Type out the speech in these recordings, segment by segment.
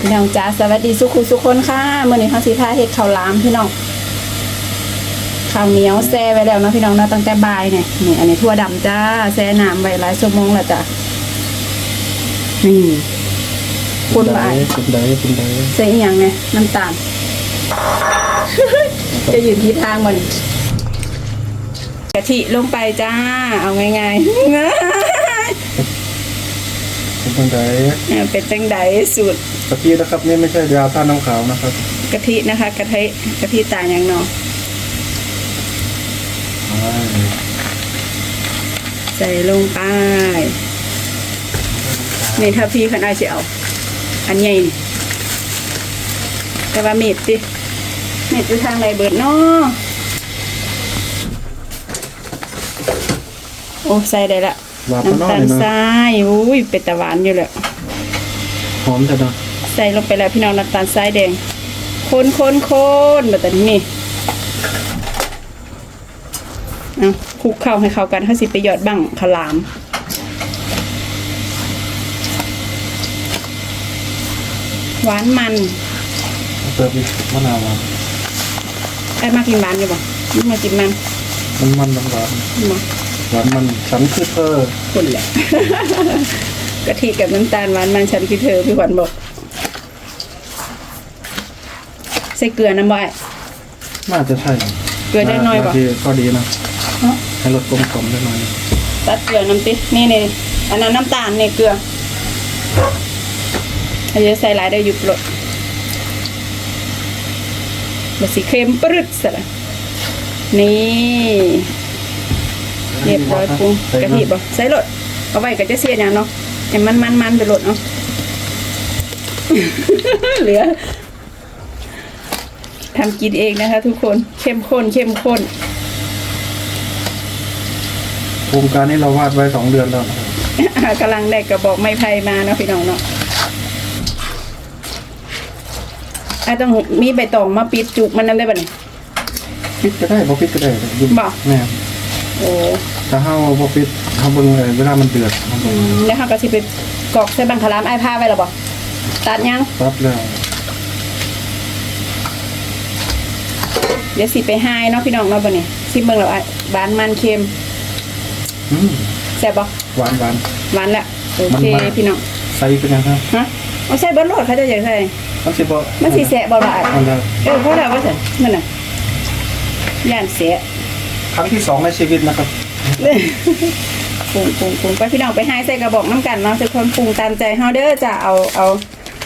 พี่น้องจ้าสวัสดีสุขุสุขคนค่ะมื้อนี้เฮาสิพาเฮ็ดข้าวหลามพี่น้องข้าวเหนียวแซ่ไว้แล้วเนาะพี่น้องเนาะตั้งแต่บ่ายเนี่ยนี่อันนี้ถั่วดำจ้าแซ่น้ำไว้หลายชั่วโมงแล้วจ้ะนี่คุณว่าคุณได้คุณได้ใส่อีหยังไงน้ำตาลจะอยู่ที่ทางมันกะทิลงไปจ้า เอาง่ายๆ คุณได้อ่าเป็นจังไดสูตรตะกี้นะครับนี่ไม่ใช่ยาต้านน้ำขาวนะครับกะทินะคะกะทิกะทิตาอย่างเนาะใส่ลงไปนี่ถ้าพี่ขันอาจะเอา อันใหญ่นี่แต่ว่าเม็ดดิเม็ดอยู่ทางไหนเบิดเนาะโอ้ใส่ได้ละ หวานปะน้อน้ำตายลเนาะทรายอุ้ยเป็นตะหวานอยู่เลยหอมแต่เนาะใส่ลงไปแล้วพี่น้องน้ำตาลทรายแดง คนคนคนแบบนี้เอาคลุกเข้าให้เข้ากันเขาสิไปหยอดบั่งขาวหลาม หวานมันเติมอีกมะนาวหวานไอ้มากินหวานอยู่บ่มากินมันมันมันหวานมาห วานมันฉันคือเธอคนแหละ กะทิกับน้ำตาลหวานมันฉันคือเธอพี่ขวัญบอกใส่เกลือน้ำบ่อยน่าจะใช่เกลือได้น้อยบ่บางทีก็ดีนะฮะให้รสกลมกล่อมได้หน่อยตัดเกลือน้ำตินี่นี่อันนั้นน้ำตาลนี่เกลืออันนี้ใส่หลายได้หยุดรสบสีเค็มปรึดสละนี่ เรียบร้อยปรุงกะทิบ่ใส่รสเอาไว้ก็จะเสียอย่างเนาะให้มันมันมันไปรสเนาะเหลือทำกินเองนะคะ ทุกคนเข้มข้นเข้มข้นโครงการนี้เราวาดไว้สองเดือนแล้วนะครับกำลังได้กระบอกไม้ไผ่มาเนาะพี่น้องเนาะอะต้องมีใบตองมาปิดจุกมันนั่นได้ป่ะเนี่ยปิดก็ได้พอปิดก็ได้ยุ่งบ่แม่โอ้ ถ้าเฮาพอปิดเฮาเบิ่งเลยเวลามันเดือดมันอืมแล้วเขาก็สิไปกรอกใส่บังคลามไอ้ผ้าไว้หรอบ่ตัดยังปั๊บแล้วเดี๋ยวสิไปให้เนาะพี่น้องเนาะบ่เนี่ยสิเบิ่งแล้วไอ้บานมันเค็มอืมแซ่บบ่หวานหวาน หวานละโอเคมันๆ พี่น้องใส่เป็นยังครับฮะเอาใส่เบิดโลดเขาจะอยากใส่มันสิบ่มันสิแสะบ่ล่ะอ้ายมันจะเออเพราะแล้วว่าซั่นนั่นน่ะย่านแสะครั้งที่สองในชีวิตนะครับ ปรุงปรุงปรุงไปพี่น้องไปให้ใส่กระบอกน้ำกันเนาะทุกคนปรุงตามใจเฮาเด้อจะเอาเอา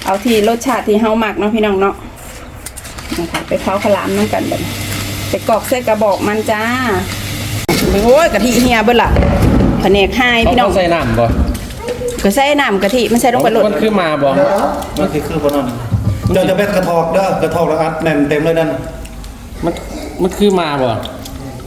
เอาที่รสชาติที่เฮามักเนาะพี่น้องเนาะนะคะไปเผาขาวหลามน้ำกันแบบนี้ไปกรอกใส่กระบอกมันจ้าโอ้ยกะทิเฮียเบิดล่ะแผนกให้พี่น้องเขาใส่น้ำบ่ก็ใส่น้ำกะทิมันใส่ลงไปโหลดมันคือมาบ่มันคือคือบ่นอนเดี๋ยวจะเป็นกระทอกเด้อกระทอกแล้วอัดแน่นเต็มเลยนั่นมันมันคือมาบ่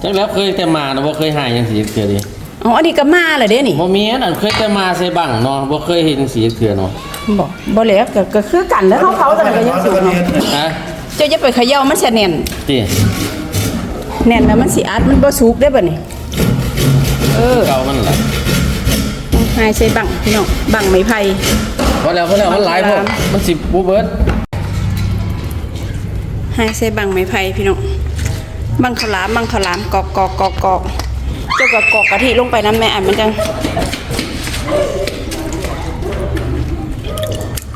จังแล้วเคยแต่มานะบ่เคยหายจังสีเถื่อดิอ๋ออันนี้ก็มาเลยเด้นี่บ่มีอันนั้นเคยแต่มาใส่บังเนาะบ่เคยเห็นจังสีเถื่อเนาะบ่บ่แล้วก็ก็คือกันแล้วเขาเขาแต่ก็ยังสูงเนาะฮะเจ้าอย่าไปเขย่ามันจะแน่นติแน่นแล้วมันสิอัดมันบ่สุกได้บ่นี่เออเก่ามันล่ะให้ใส่บังพี่น้องบังไม้ไผ่พอแล้วพอแล้วมันหลายพวกมันสิบ่เบิดให้ใส่บังไม้ไผ่พี่น้อง บังข้าวหลามบังข้าวหลามกอกกอกกอกกอกเจ้าก็กอกกะทิลงไปน้ำแม่อันมันจัง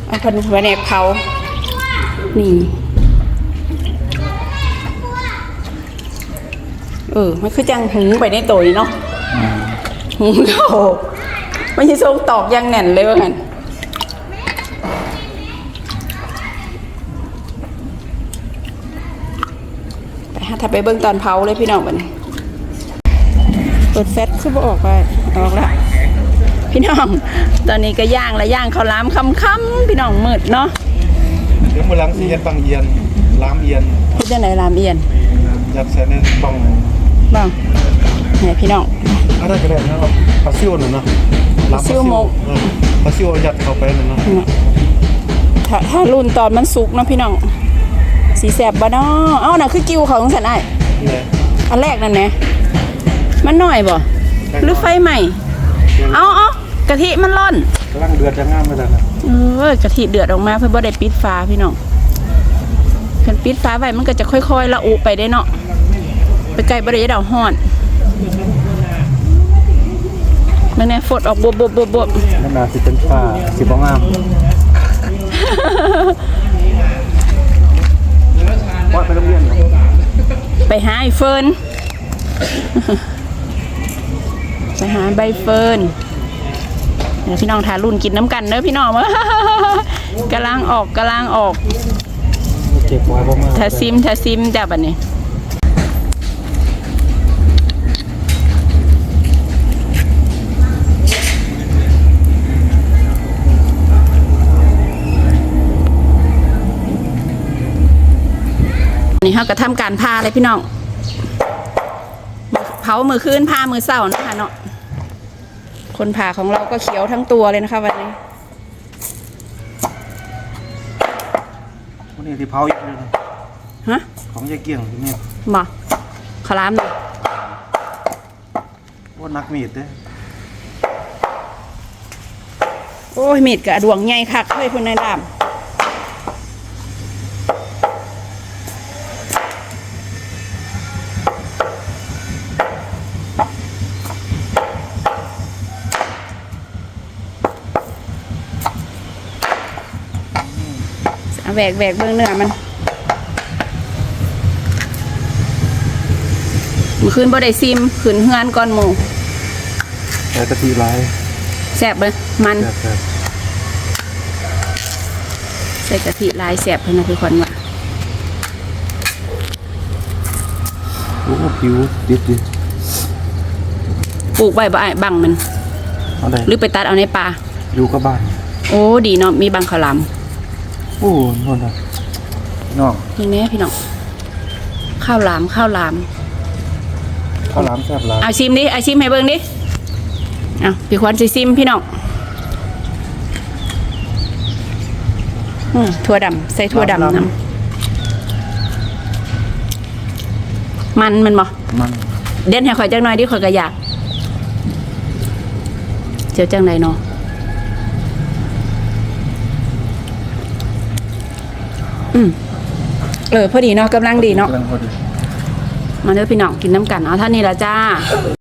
เอาเพิ่นไว้ในเผานี่เออมันคือจังหุงไปในตัวนี่เนาะหุงเข้าไม่ใช่ทรงตอกอยังแน่นเลยว่ากัน ไปหา ถ้าไปเบิ่งตอนเผาเลยพี่น้องบัดนี้เปิดแฟตคือบ่ออกไปออกแล้วพี่น้อง ตอนนี้ก็ย่างและย่างข้าวหลามค่ำๆพี่น้องมืดเนาะเดี๋ยวมื้อหลังสิเฮ็ดปังเอียนล้ามเอียนพี่จังไหนลามเอียนยัดใส่ในบ้องบ้างไหนพี่น้องอะไรก็ได้นะครับปลาซิวนั่นเนาะล้ามปลาซิวหมกเออปลาซิวยัดเข้าไปนั่นเนาะถ้าถ้ารุ่นตอนมันสุกเนาะพี่น้อง สีแสบบ่เนาะเอ้าน่ะคือกิ้วเขาของสันไอ้ายนี่แหละอันแรกนั่นแหละมันหน่อยบ่หรือไฟใหม่ เอาเอากะทิมันร้อนกำลังเดือดจะงามไปแล้วนะเออกะทิเดือดออกมาเพื่อบ่ได้ปิดฟ้าพี่น้องคันปิดฟ้าไว้มันก็จะค่อยๆละอุไปได้เนาะไปไกลบ่ได้ยะดาวฮ้อนมันแน่ฝดออกบบบบบบนั่นน่ะสิเป็นผ้าสิบ่งามว่าไปโรงเรียน ไปหาไอ้เฟิร์นไปหาใบเฟิร์นเดี๋ยวพี่น้องทารุ่นกินน้ำกันเนอะพี่น้องกำลังออกกำลังออกเก็บไว้บ่มาทาซิมทาซิมจ้าบัดนี้นี่ เขาก็ทำการพาเลยพี่น้องเผามือคืนพามือเศร้านะคะเนาะคนผ่าของเราก็เขียวทั้งตัวเลยนะคะวันนี้วันนี้ที่เผาอีกเลยนะฮะของยายเกี่ยงที่นี่บ่ขาวหลามหน่อยว่านักมีดเด้อโอ้ยมีดกระดวงใหญ่คักเฮ้ยเพิ่นในดา แหวกแหวกเบื้องเนื้อมันเมื่อคืนบ่ได้ซิมขืนเฮือนก่อนหมู่แต่กะทิลายแซ่บเลยมันแบบแบบใส่กะทิลายแซ่บเพิ่นนะคือคนว่าโอ้ผิวดิบดิปลูกไว้บ่อ้ายบังมัน เอาได้หรือไปตัดเอาในป่าอยู่กับบ้าน โอ้ดีเนาะมีบังขาวหลาม โอ้นนน่ะน้องนี่แน่พี่น้องข้าวหลามข้าวหลามข้าวหลามแซ่บหลายเอาชิมดิเอาชิมให้เบิ่งดิเอาพี่ควันสิซิมพี่น้องอืมถั่วดำใส่ถั่วดำนํมันมันบ่มันเด่นให้ข่อยจักหน่อยดิข่อยก็อยากเจียวจังไดเนาะ อืมเออพอดีเนาะกำลังดีเนาะกำลังพอดี มาเด้อพี่น้องกินน้ำกันเอาเท่านี้ละจ้า